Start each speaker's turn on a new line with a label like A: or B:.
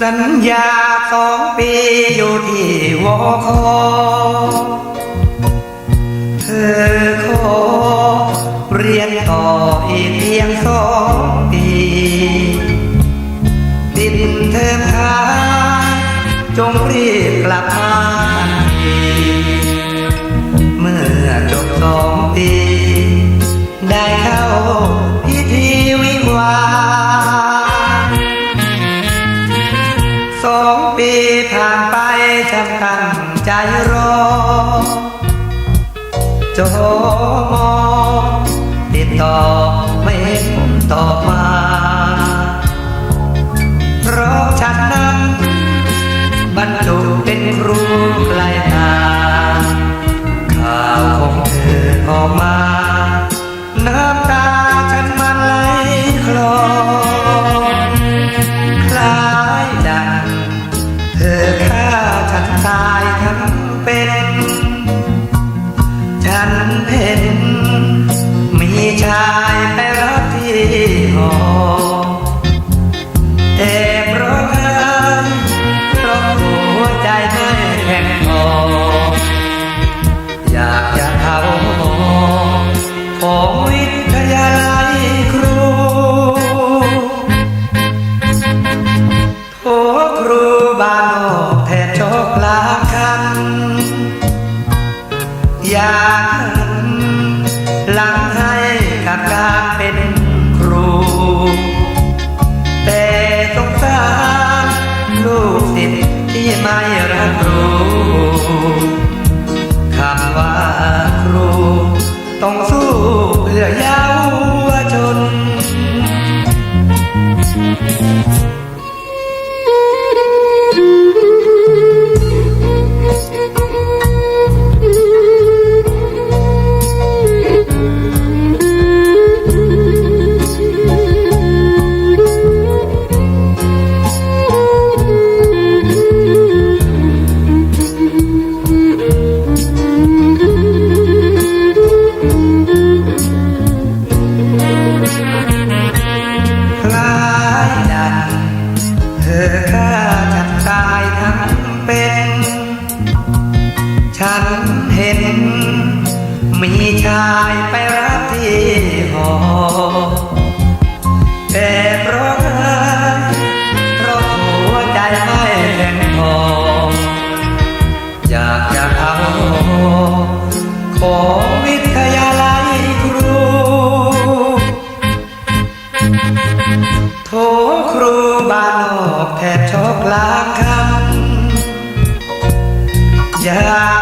A: สัญญาสองปีอยู่ที่วอคอเธอขอเรียนต่ออีกเพียงสองปีติดเทอพาจงรีบกลับมาที องปีผ่านไปฉันตั้งใจรอจมองติดต่อไม่เห็นตอบมา เพราะฉันนั้นบรรจุเป็นครูไกลทางข่าวของเธอออกมา ดัง เธอฆ่าฉันตายทั้งเป็น ฉันเห็นมีชา บ้านนอกแทนโชคลาคัน อยากหลังให้กับการเป็นครู แต่สงสารลูกศิษย์ที่ไม่รับรู้คำว่าครู ต้องสู้เพื่อเยาวชนคำ